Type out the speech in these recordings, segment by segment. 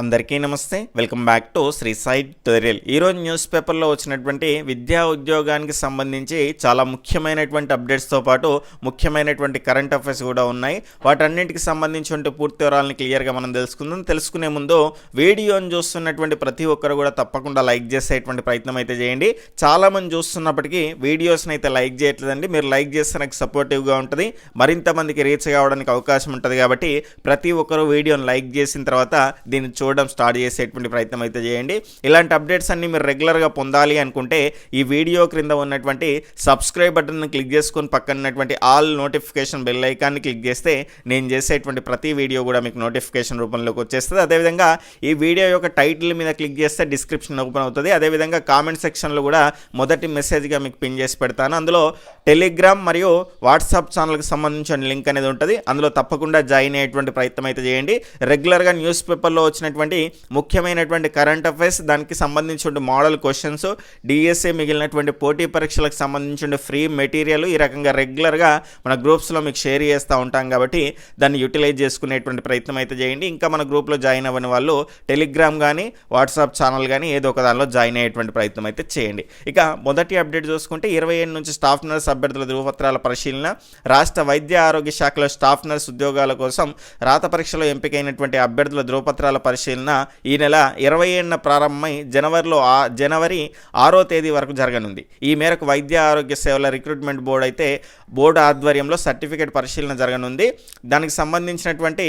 అందరికీ నమస్తే. Welcome back to Sri side tutorial. ఈరోజు న్యూస్ పేపర్లో వచ్చినటువంటి విద్యా ఉద్యోగానికి సంబంధించి చాలా ముఖ్యమైనటువంటి అప్డేట్స్తో పాటు ముఖ్యమైనటువంటి కరెంట్ అఫైర్స్ కూడా ఉన్నాయి. వాటన్నింటికి సంబంధించిన పూర్తి వివరాలను క్లియర్గా మనం తెలుసుకుందాం. తెలుసుకునే ముందు వీడియోని చూస్తున్నటువంటి ప్రతి ఒక్కరు కూడా తప్పకుండా లైక్ చేసేటువంటి ప్రయత్నం అయితే చేయండి. చాలామంది చూస్తున్నప్పటికీ వీడియోస్ని అయితే లైక్ చేయట్లేదండి. మీరు లైక్ చేస్తే నాకు సపోర్టివ్గా ఉంటుంది. మరింత మందికి రీచ్ కావడానికి అవకాశం ఉంటుంది కాబట్టి ప్రతి ఒక్కరు వీడియోని లైక్ చేసిన తర్వాత దీన్ని చూడడం స్టార్ట్ చేసేటువంటి ప్రయత్నం అయితే చేయండి. ఇలాంటి అప్డేట్స్ అన్ని మీరు రెగ్యులర్గా పొందాలి అనుకుంటే ఈ వీడియో క్రింద ఉన్నటువంటి సబ్స్క్రైబ్ బటన్ క్లిక్ చేసుకొని పక్కన ఉన్నటువంటి ఆల్ నోటిఫికేషన్ బెల్ ఐకాన్ని క్లిక్ చేస్తే నేను చేసేటువంటి ప్రతి వీడియో కూడా మీకు నోటిఫికేషన్ రూపంలోకి వచ్చేస్తుంది. అదేవిధంగా ఈ వీడియో యొక్క టైటిల్ మీద క్లిక్ చేస్తే డిస్క్రిప్షన్ ఓపెన్ అవుతుంది. అదేవిధంగా కామెంట్ సెక్షన్లో కూడా మొదటి మెసేజ్గా మీకు పిన్ చేసి పెడతాను. అందులో టెలిగ్రామ్ మరియు వాట్సాప్ ఛానల్కి సంబంధించిన లింక్ అనేది ఉంటుంది. అందులో తప్పకుండా జాయిన్ అయ్యేటువంటి ప్రయత్నం అయితే చేయండి. రెగ్యులర్గా న్యూస్ పేపర్లో వచ్చినటువంటి ముఖ్యమైనటువంటి కరెంట్ అఫైర్స్ దానికి సంబంధించిన మోడల్ క్వశ్చన్స్ డిఎస్ఏ మిగిలినటువంటి పోటీ పరీక్షలకు సంబంధించిన ఫ్రీ మెటీరియల్ ఈ రకంగా రెగ్యులర్గా మన గ్రూప్స్లో మీకు షేర్ చేస్తూ ఉంటాం కాబట్టి దాన్ని యూటిలైజ్ చేసుకునేటువంటి ప్రయత్నం అయితే చేయండి. ఇంకా మన గ్రూప్లో జాయిన్ అవ్వని వాళ్ళు టెలిగ్రామ్ కానీ వాట్సాప్ ఛానల్ కానీ ఏదో ఒక దానిలో జాయిన్ అయ్యేటువంటి ప్రయత్నం అయితే చేయండి. ఇక మొదటి అప్డేట్ చూసుకుంటే ఇరవై ఏడు నుంచి స్టాఫ్ నర్స్ అభ్యర్థుల ధృవపత్రాల పరిశీలన రాష్ట్ర వైద్య ఆరోగ్య శాఖలో స్టాఫ్ నర్స్ ఉద్యోగాల కోసం రాత పరీక్షలో ఎంపికైనటువంటి అభ్యర్థుల ధృవపత్రాల పరిశీలన పరిశీలన ఈ నెల ఇరవై ఏడున ప్రారంభమై జనవరిలో ఆ జనవరి ఆరో తేదీ వరకు జరగనుంది. ఈ మేరకు వైద్య ఆరోగ్య సేవల రిక్రూట్మెంట్ బోర్డు అయితే బోర్డు ఆధ్వర్యంలో సర్టిఫికేట్ పరిశీలన జరగనుంది. దానికి సంబంధించినటువంటి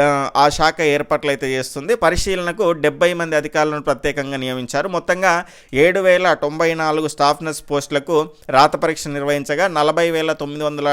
ఆ, ఆ శాఖ ఏర్పాట్లు అయితే చేస్తుంది. పరిశీలనకు డెబ్బై మంది అధికారులను ప్రత్యేకంగా నియమించారు. మొత్తంగా ఏడు వేల తొంభై నాలుగు స్టాఫ్ నర్స్ పోస్టులకు రాత పరీక్ష నిర్వహించగా నలభై వేల తొమ్మిది వందల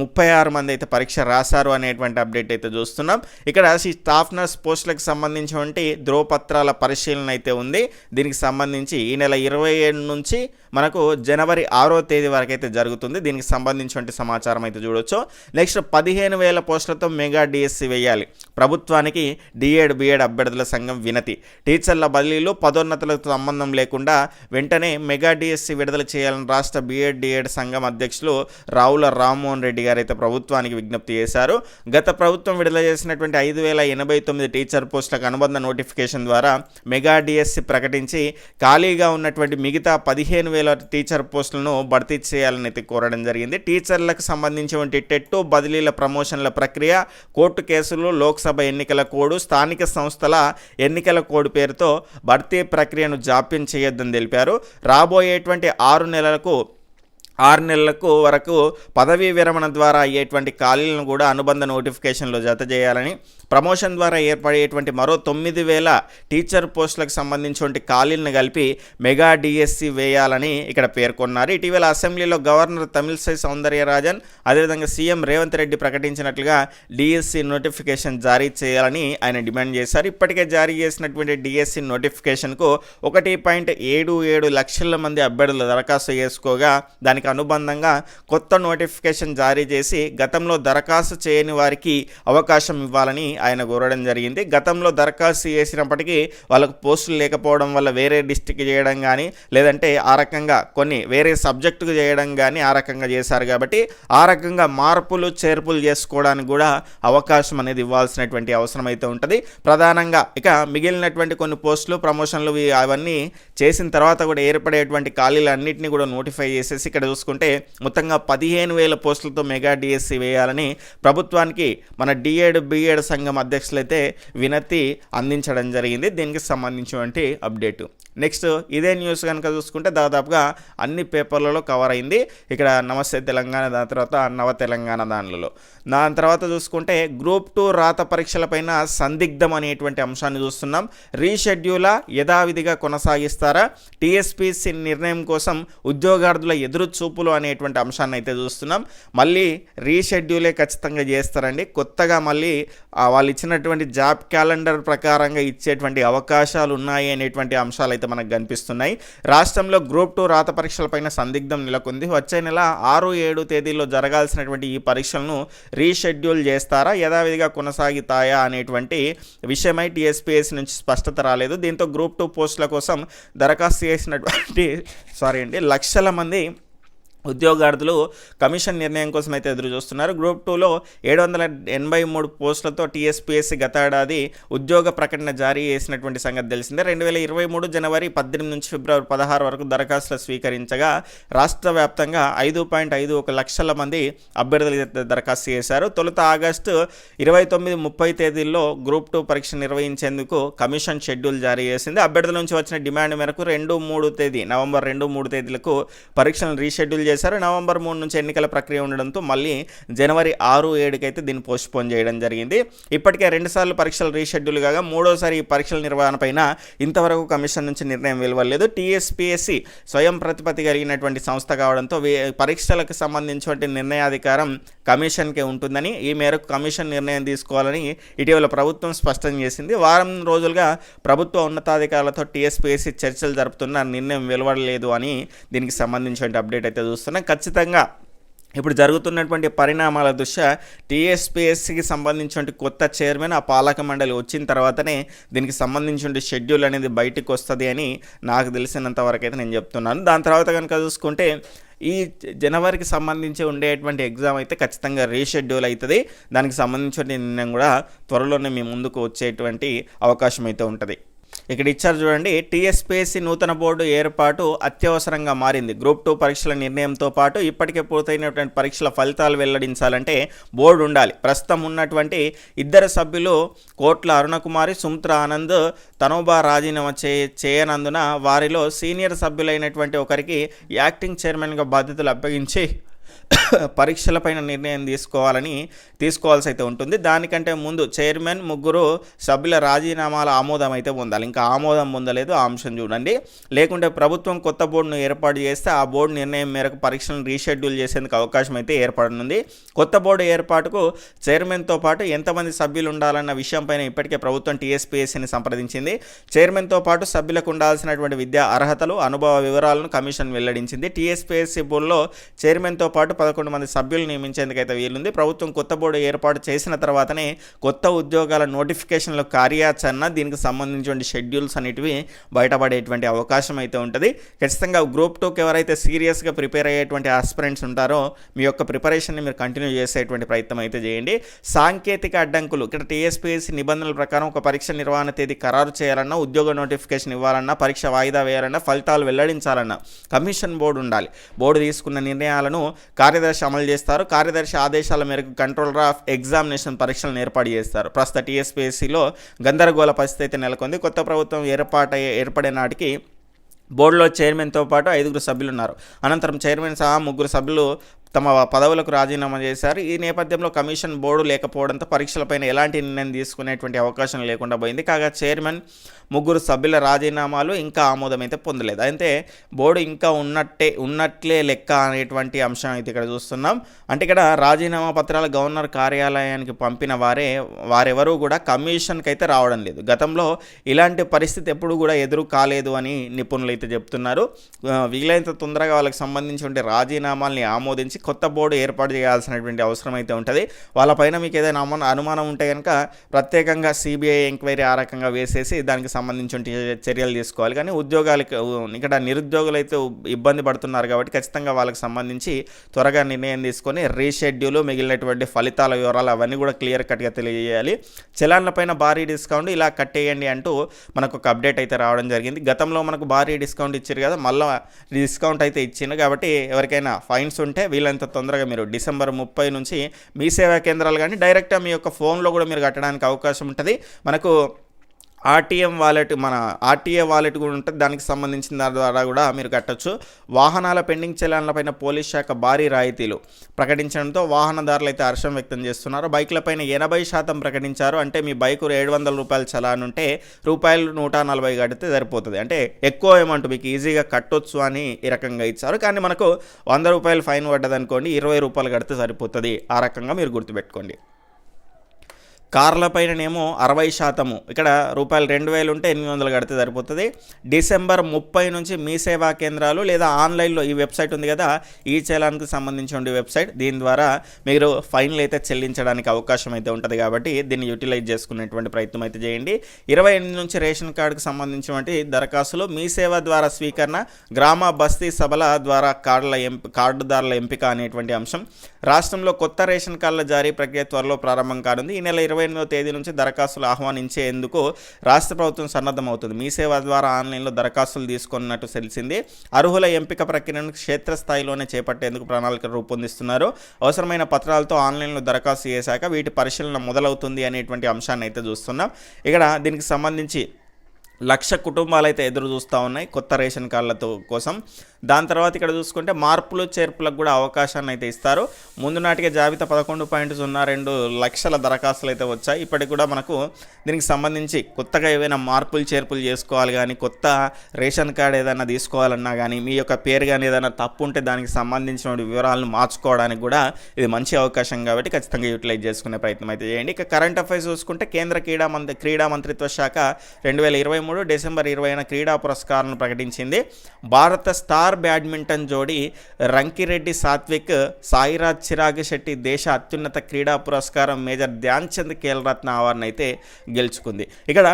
ముప్పై ఆరు మంది అయితే పరీక్ష రాశారు అనేటువంటి అప్డేట్ అయితే చూస్తున్నాం. ఇక్కడ ఈ స్టాఫ్ నర్స్ పోస్టులకు సంబంధించినటువంటి ధ్రువపత్రాల పరిశీలన అయితే ఉంది. దీనికి సంబంధించి ఈ నెల ఇరవై ఏడు నుంచి మనకు జనవరి ఆరో తేదీ వరకు అయితే జరుగుతుంది. దీనికి సంబంధించినటువంటి సమాచారం అయితే చూడొచ్చు. నెక్స్ట్ పదిహేను వేల పోస్టులతో మెగా డిఎస్సి వేయాలి. ప్రభుత్వానికి డిఎడ్ బిఎడ్ అభ్యర్థుల సంఘం వినతి. టీచర్ల బదిలీలు పదోన్నతులతో సంబంధం లేకుండా వెంటనే మెగా డిఎస్సి విడుదల చేయాలని రాష్ట్ర బిఎడ్ డిఎడ్ సంఘం అధ్యక్షులు రావుల రామ్మోహన్ రెడ్డి గారు అయితే ప్రభుత్వానికి విజ్ఞప్తి చేశారు. గత ప్రభుత్వం విడుదల చేసినటువంటి ఐదు వేల ఎనభై తొమ్మిది టీచర్ పోస్టులకు అనుబంధ నోటిఫికేషన్ ద్వారా మెగా డిఎస్సి ప్రకటించి ఖాళీగా ఉన్నటువంటి మిగతా పదిహేను వేల టీచర్ పోస్టులను భర్తీ చేయాలని అయితే కోరడం జరిగింది. టీచర్లకు సంబంధించినటువంటి టెట్టు బదిలీల ప్రమోషన్ల ప్రక్రియ కోర్టు కేసులు లోక్సభ ఎన్నికల కోడ్ స్థానిక సంస్థల ఎన్నికల కోడ్ పేరుతో భర్తీ ప్రక్రియను జాప్యం చేయొద్దని తెలిపారు. రాబోయేటువంటి ఆరు నెలలకు ఆరు నెలలకు వరకు పదవీ విరమణ ద్వారా అయ్యేటువంటి ఖాళీలను కూడా అనుబంధ నోటిఫికేషన్లో జత చేయాలని ప్రమోషన్ ద్వారా ఏర్పడేటువంటి మరో తొమ్మిది వేల టీచర్ పోస్టులకు సంబంధించినటువంటి ఖాళీలను కలిపి మెగా డిఎస్సి వేయాలని ఇక్కడ పేర్కొన్నారు. ఇటీవల అసెంబ్లీలో గవర్నర్ తమిళసై సౌందర్యరాజన్ అదేవిధంగా సీఎం రేవంత్ రెడ్డి ప్రకటించినట్లుగా డిఎస్సి నోటిఫికేషన్ జారీ చేయాలని ఆయన డిమాండ్ చేశారు. ఇప్పటికే జారీ చేసినటువంటి డిఎస్సి నోటిఫికేషన్కు ఒకటి పాయింట్ ఏడు ఏడు లక్షల మంది అభ్యర్థులు దరఖాస్తు చేసుకోగా దానికి అనుబంధంగా కొత్త నోటిఫికేషన్ జారీ చేసి గతంలో దరఖాస్తు చేయని వారికి అవకాశం ఇవ్వాలని ఆయన కోరడం జరిగింది. గతంలో దరఖాస్తు చేసినప్పటికీ వాళ్ళకు పోస్టులు లేకపోవడం వల్ల వేరే డిస్టిక్ చేయడం కానీ లేదంటే ఆ రకంగా కొన్ని వేరే సబ్జెక్టుకు చేయడం కానీ ఆ రకంగా చేశారు కాబట్టి ఆ రకంగా మార్పులు చేర్పులు చేసుకోవడానికి కూడా అవకాశం అనేది ఇవ్వాల్సినటువంటి అవసరం అయితే ఉంటుంది. ప్రధానంగా ఇక మిగిలినటువంటి కొన్ని పోస్టులు ప్రమోషన్లు అవన్నీ చేసిన తర్వాత కూడా ఏర్పడేటువంటి ఖాళీలు అన్నింటినీ కూడా నోటిఫై చేసేసి ఇక్కడ చూసుకుంటే మొత్తంగా పదిహేను వేల పోస్టులతో మెగా డిఎస్సి వేయాలని ప్రభుత్వానికి మన డిఎడ్ బిఎడ్ సంఘం అధ్యక్షులైతే వినతి అందించడం జరిగింది. దీనికి సంబంధించినటువంటి అప్డేటు. నెక్స్ట్ ఇదే న్యూస్ కనుక చూసుకుంటే దాదాపుగా అన్ని పేపర్లలో కవర్ అయింది. ఇక్కడ నమస్తే తెలంగాణ దాని తర్వాత నవ తెలంగాణ దానిలో దాని తర్వాత చూసుకుంటే గ్రూప్ టూ రాత పరీక్షలపైన సందిగ్ధం అనేటువంటి అంశాన్ని చూస్తున్నాం. రీషెడ్యూలా యథావిధిగా కొనసాగిస్తారా? టీఎస్పీసీ నిర్ణయం కోసం ఉద్యోగార్థుల ఎదురు చూపులు అనేటువంటి అంశాన్ని అయితే చూస్తున్నాం. మళ్ళీ రీషెడ్యూలే ఖచ్చితంగా చేస్తారండి. కొత్తగా మళ్ళీ వాళ్ళు ఇచ్చినటువంటి జాబ్ క్యాలెండర్ ప్రకారంగా ఇచ్చేటువంటి అవకాశాలు ఉన్నాయి అనేటువంటి అంశాలు అయితే మనకు కనిపిస్తున్నాయి. రాష్ట్రంలో గ్రూప్ టూ రాత పరీక్షలపైన సందిగ్ధం నెలకొంది. వచ్చే నెల ఆరు ఏడు తేదీల్లో జరగాల్సినటువంటి ఈ పరీక్షలను రీషెడ్యూల్ చేస్తారా? యథావిధిగా కొనసాగుతాయా అనేటువంటి విషయమై టీఎస్పీఎస్ నుంచి స్పష్టత రాలేదు. దీంతో గ్రూప్ టూ పోస్టుల కోసం దరఖాస్తు చేసినటువంటి సారీ అండి లక్షల మంది ఉద్యోగార్థులు కమిషన్ నిర్ణయం కోసం అయితే ఎదురు చూస్తున్నారు. గ్రూప్ టూలో ఏడు వందల ఎనభై మూడు పోస్టులతో టీఎస్పీఎస్సీ గతేడాది ఉద్యోగ ప్రకటన జారీ చేసినటువంటి సంగతి తెలిసిందే. రెండు వేల ఇరవై మూడు జనవరి పద్దెనిమిది నుంచి ఫిబ్రవరి పదహారు వరకు దరఖాస్తులు స్వీకరించగా రాష్ట్ర వ్యాప్తంగా ఐదు పాయింట్ ఐదు ఒక లక్షల మంది అభ్యర్థులు దరఖాస్తు చేశారు. తొలుత ఆగస్టు ఇరవై తొమ్మిది ముప్పై తేదీల్లో గ్రూప్ టూ పరీక్ష నిర్వహించేందుకు కమిషన్ షెడ్యూల్ జారీ చేసింది. అభ్యర్థుల నుంచి వచ్చిన డిమాండ్ మేరకు రెండు మూడు తేదీ నవంబర్ రెండు మూడు తేదీలకు పరీక్షలను రీషెడ్యూల్ చేసి చేశారు. నవంబర్ మూడు నుంచి ఎన్నికల ప్రక్రియ ఉండడంతో మళ్ళీ జనవరి ఆరు ఏడుకి అయితే దీన్ని పోస్ట్పోన్ చేయడం జరిగింది. ఇప్పటికే రెండుసార్లు పరీక్షలు రీషెడ్యూల్ కాగా మూడోసారి ఈ పరీక్షల నిర్వహణ పైన ఇంతవరకు కమిషన్ నుంచి నిర్ణయం వెలువలేదు టీఎస్పీఎస్సీ స్వయం ప్రతిపత్తి కలిగినటువంటి సంస్థ కావడంతో వే- పరీక్షలకు సంబంధించినటువంటి నిర్ణయాధికారం కమిషన్కే ఉంటుందని ఈ మేరకు కమిషన్ నిర్ణయం తీసుకోవాలని ఇటీవల ప్రభుత్వం స్పష్టం చేసింది. వారం రోజులుగా ప్రభుత్వ ఉన్నతాధికారులతో టీఎస్పీఎస్సీ చర్చలు జరుపుతున్న నిర్ణయం వెలువడలేదు అని దీనికి సంబంధించిన అప్డేట్ అయితే చూస్తున్నాం. ఖచ్చితంగా ఇప్పుడు జరుగుతున్నటువంటి పరిణామాల దృష్ట్యా టీఎస్పీఎస్సికి సంబంధించిన కొత్త చైర్మన్ ఆ పాలక మండలి వచ్చిన తర్వాతనే దీనికి సంబంధించిన షెడ్యూల్ అనేది బయటకు వస్తుంది అని నాకు తెలిసినంత వరకు అయితే నేను చెప్తున్నాను. దాని తర్వాత కనుక చూసుకుంటే ఈ జనవరికి సంబంధించి ఉండేటువంటి ఎగ్జామ్ అయితే ఖచ్చితంగా రీషెడ్యూల్ అవుతుంది దానికి సంబంధించిన నిర్ణయం కూడా త్వరలోనే మీ ముందుకు వచ్చేటువంటి అవకాశం అయితే ఉంటుంది. ఇక్కడ ఇచ్చారు చూడండి టీఎస్పీఎస్సీ నూతన బోర్డు ఏర్పాటు అత్యవసరంగా మారింది. గ్రూప్ టూ పరీక్షల నిర్ణయంతో పాటు ఇప్పటికే పూర్తయినటువంటి పరీక్షల ఫలితాలు వెల్లడించాలంటే బోర్డు ఉండాలి. ప్రస్తుతం ఉన్నటువంటి ఇద్దరు సభ్యులు కోట్ల అరుణకుమారి సుమిత్ర ఆనంద్ తనోబా రాజీనామా చే చేయనందున వారిలో సీనియర్ సభ్యులైనటువంటి ఒకరికి యాక్టింగ్ చైర్మన్గా బాధ్యతలు అప్పగించి పరీక్షలపైన నిర్ణయం తీసుకోవాలని తీసుకోవాల్సి అయితే ఉంటుంది. దానికంటే ముందు చైర్మన్ ముగ్గురు సభ్యుల రాజీనామాల ఆమోదం అయితే పొందాలి. ఇంకా ఆమోదం పొందలేదు ఆ అంశం చూడండి. లేకుంటే ప్రభుత్వం కొత్త బోర్డును ఏర్పాటు చేస్తే ఆ బోర్డు నిర్ణయం మేరకు పరీక్షలను రీషెడ్యూల్ చేసేందుకు అవకాశం అయితే ఏర్పడనుంది. కొత్త బోర్డు ఏర్పాటుకు చైర్మన్తో పాటు ఎంతమంది సభ్యులు ఉండాలన్న విషయంపైన ఇప్పటికే ప్రభుత్వం టీఎస్పీఎస్సీని సంప్రదించింది. చైర్మన్తో పాటు సభ్యులకు ఉండాల్సినటువంటి విద్యా అర్హతలు అనుభవ వివరాలను కమిషన్ వెల్లడించింది. టీఎస్పీఎస్సీ బోర్డులో చైర్మన్తో పాటు పదకొండు మంది సభ్యులు నియమించేందుకైతే వీలుంది. ప్రభుత్వం కొత్త బోర్డు ఏర్పాటు చేసిన తర్వాతనే కొత్త ఉద్యోగాల నోటిఫికేషన్ల కార్యాచరణ దీనికి సంబంధించిన షెడ్యూల్స్ అనేటివి బయటపడేటువంటి అవకాశం అయితే ఉంటుంది. ఖచ్చితంగా గ్రూప్ టూకి ఎవరైతే సీరియస్గా ప్రిపేర్ అయ్యేటువంటి ఆస్పిరెంట్స్ ఉంటారో మీ యొక్క ప్రిపరేషన్ని మీరు కంటిన్యూ చేసేటువంటి ప్రయత్నం అయితే చేయండి. సాంకేతిక అడ్డంకులు ఇక్కడ టీఎస్పీఎస్సీ నిబంధనల ప్రకారం ఒక పరీక్ష నిర్వహణ తేదీ ఖరారు చేయాలన్నా ఉద్యోగ నోటిఫికేషన్ ఇవ్వాలన్నా పరీక్ష వాయిదా వేయాలన్నా ఫలితాలు వెల్లడించాలన్నా కమిషన్ బోర్డు ఉండాలి. బోర్డు తీసుకున్న నిర్ణయాలను కార్యదర్శి అమలు చేస్తారు. కార్యదర్శి ఆదేశాల మేరకు కంట్రోలర్ ఆఫ్ ఎగ్జామినేషన్ పరీక్షలను ఏర్పాటు చేస్తారు. ప్రస్తుత టీఎస్పీఎస్సీలో గందరగోళ పరిస్థితి అయితే నెలకొంది. కొత్త ప్రభుత్వం ఏర్పాటు ఏర్పడే నాటికి బోర్డులో చైర్మన్తో పాటు ఐదుగురు సభ్యులు ఉన్నారు అనంతరం చైర్మన్ సహా ముగ్గురు సభ్యులు తమ పదవులకు రాజీనామా చేశారు. ఈ నేపథ్యంలో కమిషన్ బోర్డు లేకపోవడంతో పరీక్షలపైన ఎలాంటి నిర్ణయం తీసుకునేటువంటి అవకాశం లేకుండా పోయింది. కాగా చైర్మన్ ముగ్గురు సభ్యుల రాజీనామాలు ఇంకా ఆమోదం అయితే పొందలేదు. అయితే బోర్డు ఇంకా ఉన్నట్టే ఉన్నట్లే లెక్క అనేటువంటి అంశం అయితే ఇక్కడ చూస్తున్నాం. అంటే ఇక్కడ రాజీనామా పత్రాలు గవర్నర్ కార్యాలయానికి పంపిన వారే వారెవరూ కూడా కమిషన్కి అయితే రావడం లేదు. గతంలో ఇలాంటి పరిస్థితి ఎప్పుడు కూడా ఎదురు కాలేదు అని నిపుణులు అయితే చెప్తున్నారు. వీలైనంత తొందరగా వాళ్ళకి సంబంధించిన రాజీనామాల్ని ఆమోదించి కొత్త బోర్డు ఏర్పాటు చేయాల్సినటువంటి అవసరం అయితే ఉంటుంది. వాళ్ళపైన మీకు ఏదైనా అమ- అనుమానం ఉంటే కనుక ప్రత్యేకంగా సిబిఐ ఎంక్వైరీ ఆ రకంగా వేసేసి దానికి సంబంధించిన చర్యలు తీసుకోవాలి. కానీ ఉద్యోగాలకు ఇక్కడ నిరుద్యోగులు అయితే ఇబ్బంది పడుతున్నారు కాబట్టి ఖచ్చితంగా వాళ్ళకి సంబంధించి త్వరగా నిర్ణయం తీసుకొని రీషెడ్యూలు మిగిలినటువంటి ఫలితాల వివరాలు అవన్నీ కూడా క్లియర్ కట్గా తెలియజేయాలి. చలాన్లపైన భారీ డిస్కౌంట్ ఇలా కట్టేయండి అంటూ మనకు ఒక అప్డేట్ అయితే రావడం జరిగింది. గతంలో మనకు భారీ డిస్కౌంట్ ఇచ్చారు కదా మళ్ళీ డిస్కౌంట్ అయితే ఇచ్చింది కాబట్టి ఎవరికైనా ఫైన్స్ ఉంటే వీలైనంత తొందరగా మీరు డిసెంబర్ ముప్పై నుంచి మీ సేవా కేంద్రాలు కానీ డైరెక్ట్గా మీ యొక్క ఫోన్లో కూడా మీరు కట్టడానికి అవకాశం ఉంటుంది. మనకు ఆర్టీఎం వాలెట్ మన ఆర్టీఏ వాలెట్ కూడా ఉంటుంది. దానికి సంబంధించిన దాని ద్వారా కూడా మీరు కట్టొచ్చు. వాహనాల పెండింగ్ చలాన్లపైన పోలీస్ శాఖ భారీ రాయితీలు ప్రకటించడంతో వాహనదారులు అయితే హర్షం వ్యక్తం చేస్తున్నారు. బైక్లపైన ఎనభై శాతం ప్రకటించారు. అంటే మీ బైకు ఏడు వందల రూపాయలు చలాన్ ఉంటే రూపాయలు నూట నలభై కడితే సరిపోతుంది. అంటే ఎక్కువ అమౌంట్ మీకు ఈజీగా కట్టొచ్చు అని ఈ రకంగా ఇచ్చారు. కానీ మనకు వంద రూపాయలు ఫైన్ పడ్డదనుకోండి ఇరవై రూపాయలు కడితే సరిపోతుంది. ఆ రకంగా మీరు గుర్తుపెట్టుకోండి. కార్ల పైననేమో అరవై శాతము. ఇక్కడ రూపాయలు రెండు వేలు ఉంటే ఎనిమిది వందలు కడితే సరిపోతుంది. డిసెంబర్ ముప్పై నుంచి మీ సేవా కేంద్రాలు లేదా ఆన్లైన్లో ఈ వెబ్సైట్ ఉంది కదా ఈ చలానికి సంబంధించిన వెబ్సైట్. దీని ద్వారా మీరు ఫైన్లు అయితే చెల్లించడానికి అవకాశం అయితే ఉంటుంది కాబట్టి దీన్ని యూటిలైజ్ చేసుకునేటువంటి ప్రయత్నం అయితే చేయండి. ఇరవై ఎనిమిది నుంచి రేషన్ కార్డుకు సంబంధించినటువంటి దరఖాస్తులు మీ సేవ ద్వారా స్వీకరణ గ్రామ బస్తీ సభల ద్వారా కార్డుల ఎంపి కార్డుదారుల ఎంపిక అనేటువంటి అంశం. రాష్ట్రంలో కొత్త రేషన్ కార్డుల జారీ ప్రక్రియ త్వరలో ప్రారంభం కానుంది. ఈ నెల ఇరవై ఎనిమిదో తేదీ నుంచి దరఖాస్తులు ఆహ్వానించేందుకు రాష్ట్ర ప్రభుత్వం సన్నద్ధమవుతుంది. మీ సేవ ద్వారా ఆన్లైన్లో దరఖాస్తులు తీసుకున్నట్టు తెలిసింది. అర్హుల ఎంపిక ప్రక్రియను క్షేత్రస్థాయిలోనే చేపట్టేందుకు ప్రణాళిక రూపొందిస్తున్నారు. అవసరమైన పత్రాలతో ఆన్లైన్లో దరఖాస్తు చేశాక వీటి పరిశీలన మొదలవుతుంది అనేటువంటి అంశాన్ని అయితే చూస్తున్నాం. ఇక్కడ దీనికి సంబంధించి లక్ష కుటుంబాలు అయితే ఎదురు చూస్తూ ఉన్నాయి కొత్త రేషన్ కార్డులతో కోసం. దాని తర్వాత ఇక్కడ చూసుకుంటే మార్పులు చేర్పులకు కూడా అవకాశాన్ని అయితే ఇస్తారు. ముందు నాటికే జాబితా పదకొండు పాయింట్ సున్నా రెండు లక్షల దరఖాస్తులు అయితే వచ్చాయి. ఇప్పటికి కూడా మనకు దీనికి సంబంధించి కొత్తగా ఏవైనా మార్పులు చేర్పులు చేసుకోవాలి కానీ కొత్త రేషన్ కార్డు ఏదైనా తీసుకోవాలన్నా కానీ మీ యొక్క పేరు కానీ ఏదైనా తప్పు ఉంటే దానికి సంబంధించిన వివరాలను మార్చుకోవడానికి కూడా ఇది మంచి అవకాశం కాబట్టి ఖచ్చితంగా యూటిలైజ్ చేసుకునే ప్రయత్నం అయితే చేయండి. ఇక కరెంట్ అఫైర్స్ చూసుకుంటే కేంద్ర క్రీడా మంత్రి క్రీడా మంత్రిత్వ శాఖ రెండు వేల ఇరవై మూడు డిసెంబర్ ఇరవైన క్రీడా పురస్కారాలను ప్రకటించింది. భారత స్టార్ బ్యాడ్మింటన్ జోడి రంకిరెడ్డి సాత్విక్ సాయిరాజ్ చిరాగ్ శెట్టి దేశ అత్యున్నత క్రీడా పురస్కారం మేజర్ ధ్యాన్ చంద్ ఖేల్రత్న అవార్డును అయితే గెలుచుకుంది. ఇక్కడ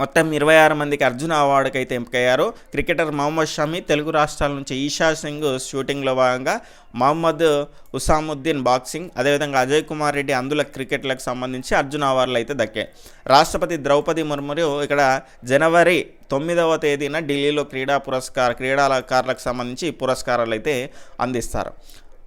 మొత్తం ఇరవై ఆరు మందికి అర్జున అవార్డుకి అయితే ఎంపికయ్యారు. క్రికెటర్ మహమ్మద్ షమి తెలుగు రాష్ట్రాల నుంచి ఈషా సింగ్ షూటింగ్లో భాగంగా మహమ్మద్ ఉసాముద్దీన్ బాక్సింగ్ అదేవిధంగా అజయ్ కుమార్ రెడ్డి అందుల క్రికెట్లకు సంబంధించి అర్జున అవార్డులు అయితే దక్కాయి. రాష్ట్రపతి ద్రౌపది ముర్మురు ఇక్కడ జనవరి తొమ్మిదవ తేదీన ఢిల్లీలో క్రీడా పురస్కార క్రీడాకారులకు సంబంధించి పురస్కారాలు అయితే అందిస్తారు.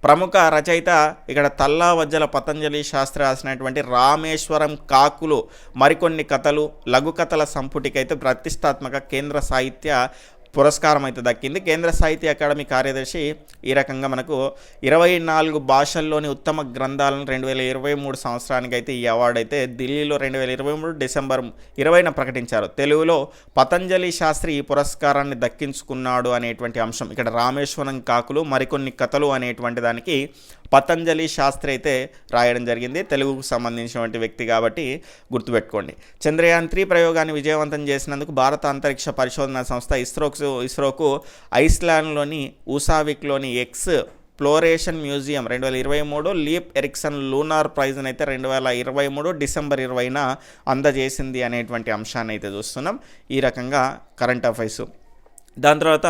ప్రముఖ రచయిత ఇక్కడ తల్లా వజ్జల పతంజలి శాస్త్రి రాసినటువంటి రామేశ్వరం కాకులు మరికొన్ని కథలు లఘు కథల సంపుటికైతే ప్రతిష్టాత్మక కేంద్ర సాహిత్య పురస్కారం అయితే దక్కింది. కేంద్ర సాహిత్య అకాడమీ కార్యదర్శి ఈ రకంగా మనకు ఇరవై నాలుగు భాషల్లోని ఉత్తమ గ్రంథాలను రెండు వేల ఇరవై మూడు సంవత్సరానికి అయితే ఈ అవార్డు అయితే ఢిల్లీలో రెండు వేల ఇరవై మూడు డిసెంబర్ ఇరవైన ప్రకటించారు. తెలుగులో పతంజలి శాస్త్రి ఈ పురస్కారాన్ని దక్కించుకున్నాడు అనేటువంటి అంశం. ఇక్కడ రామేశ్వరం కాకులు మరికొన్ని కథలు అనేటువంటి దానికి పతంజలి శాస్త్రి అయితే రాయడం జరిగింది. తెలుగుకు సంబంధించినటువంటి వ్యక్తి కాబట్టి గుర్తుపెట్టుకోండి. చంద్రయాన్ త్రీ ప్రయోగాన్ని విజయవంతం చేసినందుకు భారత అంతరిక్ష పరిశోధన సంస్థ ఇస్రోకు ఇస్రోకు ఐస్లాండ్లోని ఊసావిక్లోని ఎక్స్ ఫ్లోరేషన్ మ్యూజియం రెండు వేల ఇరవై మూడు లీప్ ఎరిక్సన్ లూనార్ ప్రైజ్ని అయితే రెండు వేల ఇరవై మూడు డిసెంబర్ ఇరవైన అందజేసింది అనేటువంటి అంశాన్ని అయితే చూస్తున్నాం. ఈ రకంగా కరెంట్ అఫైర్స్. దాని తర్వాత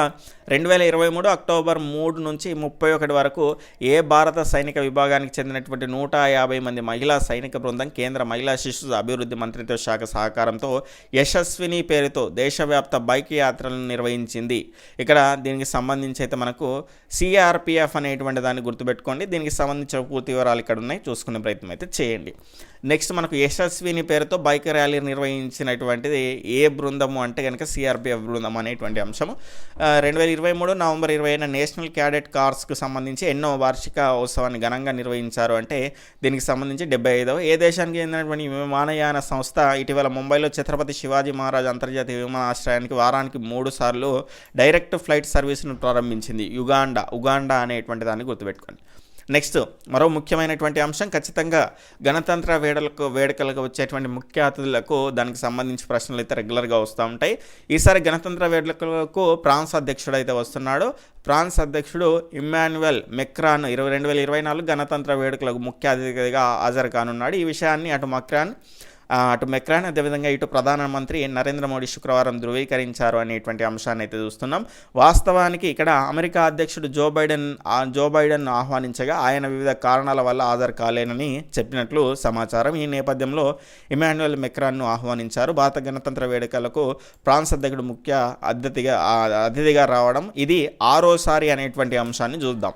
రెండు వేల ఇరవై మూడు అక్టోబర్ మూడు నుంచి ముప్పై ఒకటి వరకు ఏ భారత సైనిక విభాగానికి చెందినటువంటి నూట యాభై మంది మహిళా సైనిక బృందం కేంద్ర మహిళా శిశు అభివృద్ధి మంత్రిత్వ శాఖ సహకారంతో యశస్విని పేరుతో దేశవ్యాప్త బైక్ యాత్రలను నిర్వహించింది. ఇక్కడ దీనికి సంబంధించి అయితే మనకు సిఆర్పిఎఫ్ అనేటువంటి దాన్ని గుర్తుపెట్టుకోండి. దీనికి సంబంధించిన పూర్తి వివరాలు ఇక్కడ ఉన్నాయి. చూసుకునే ప్రయత్నం అయితే చేయండి. నెక్స్ట్ మనకు యశస్విని పేరుతో బైక్ ర్యాలీ నిర్వహించినటువంటిది ఏ బృందము అంటే కనుక సిఆర్పిఎఫ్ బృందం అనేటువంటి అంశం రెండు వేల ఇరవై మూడు నవంబర్ ఇరవైన నేషనల్ క్యాడెట్ కార్స్కు సంబంధించి ఎన్నో వార్షిక ఉత్సవాన్ని ఘనంగా నిర్వహించారు. అంటే దీనికి సంబంధించి డెబ్బై ఐదవ ఏ దేశానికి చెందినటువంటి విమానయాన సంస్థ ఇటీవల ముంబైలో ఛత్రపతి శివాజీ మహారాజ్ అంతర్జాతీయ విమానాశ్రయానికి వారానికి మూడు సార్లు డైరెక్ట్ ఫ్లైట్ సర్వీస్ను ప్రారంభించింది. యుగాండా ఉగాండా అనేటువంటి దాన్ని గుర్తుపెట్టుకోండి. నెక్స్ట్ మరో ముఖ్యమైనటువంటి అంశం ఖచ్చితంగా గణతంత్ర వేడలకు వేడుకలకు వచ్చేటువంటి ముఖ్య అతిథులకు దానికి సంబంధించి ప్రశ్నలు అయితే రెగ్యులర్గా వస్తూ ఉంటాయి. ఈసారి గణతంత్ర వేడుకలకు ఫ్రాన్స్ అధ్యక్షుడు అయితే వస్తున్నాడు. ఫ్రాన్స్ అధ్యక్షుడు ఇమ్మాన్యువల్ మెక్రాన్ ఇరవై రెండు వేల ఇరవై నాలుగు గణతంత్ర వేడుకలకు ముఖ్య అతిథిగా హాజరు కానున్నాడు. ఈ విషయాన్ని అటు మక్రాన్ అటు మెక్రాన్ అదేవిధంగా ఇటు ప్రధానమంత్రి నరేంద్ర మోడీ శుక్రవారం ధృవీకరించారు అనేటువంటి అంశాన్ని అయితే చూస్తున్నాం. వాస్తవానికి ఇక్కడ అమెరికా అధ్యక్షుడు జో బైడెన్ జో బైడెన్ ఆహ్వానించగా ఆయన వివిధ కారణాల వల్ల హాజరు కాలేనని చెప్పినట్లు సమాచారం. ఈ నేపథ్యంలో ఇమాన్యుయల్ మెక్రాన్ను ఆహ్వానించారు. భారత గణతంత్ర వేడుకలకు ఫ్రాన్స్ అధ్యక్షుడు ముఖ్య అతిథిగా అతిథిగా రావడం ఇది ఆరోసారి అనేటువంటి అంశాన్ని చూద్దాం.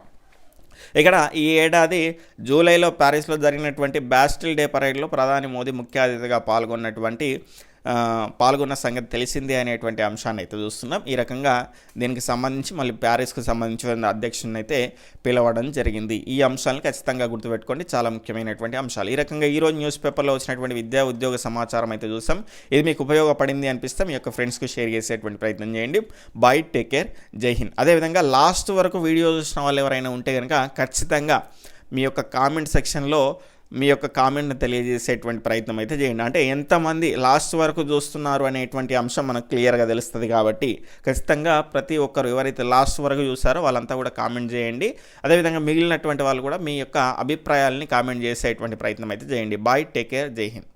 ఇక్కడ ఈ ఏడాది జూలైలో ప్యారిస్లో జరిగినటువంటి బ్యాస్టిల్ డే పరేడ్లో ప్రధాని మోదీ ముఖ్య అతిథిగా పాల్గొన్నటువంటి పాల్గొన్న సంగతి తెలిసిందే అనేటువంటి అంశాన్ని అయితే చూస్తున్నాం. ఈ రకంగా దీనికి సంబంధించి మళ్ళీ ప్యారిస్కు సంబంధించిన అధ్యక్షుని అయితే పిలవడం జరిగింది. ఈ అంశాలను ఖచ్చితంగా గుర్తుపెట్టుకోండి. చాలా ముఖ్యమైనటువంటి అంశాలు. ఈ రకంగా ఈరోజు న్యూస్ పేపర్లో వచ్చినటువంటి విద్యా ఉద్యోగ సమాచారం అయితే చూసాం. ఇది మీకు ఉపయోగపడింది అనిపిస్తే మీ యొక్క ఫ్రెండ్స్కి షేర్ చేసేటువంటి ప్రయత్నం చేయండి. Bye take care. జై హింద్. అదేవిధంగా లాస్ట్ వరకు వీడియో చూసిన వాళ్ళు ఎవరైనా ఉంటే కనుక ఖచ్చితంగా మీ యొక్క కామెంట్ సెక్షన్లో మీ యొక్క కామెంట్ని తెలియజేసేటువంటి ప్రయత్నం అయితే చేయండి. అంటే ఎంతమంది లాస్ట్ వరకు చూస్తున్నారు అనేటువంటి అంశం మనకు క్లియర్గా తెలుస్తుంది కాబట్టి ఖచ్చితంగా ప్రతి ఒక్కరు ఎవరైతే లాస్ట్ వరకు చూసారో వాళ్ళంతా కూడా కామెంట్ చేయండి. అదేవిధంగా మిగిలినటువంటి వాళ్ళు కూడా మీ యొక్క అభిప్రాయాలని కామెంట్ చేసేటువంటి ప్రయత్నం అయితే చేయండి. బాయ్ టేక్ కేర్ జై హింద్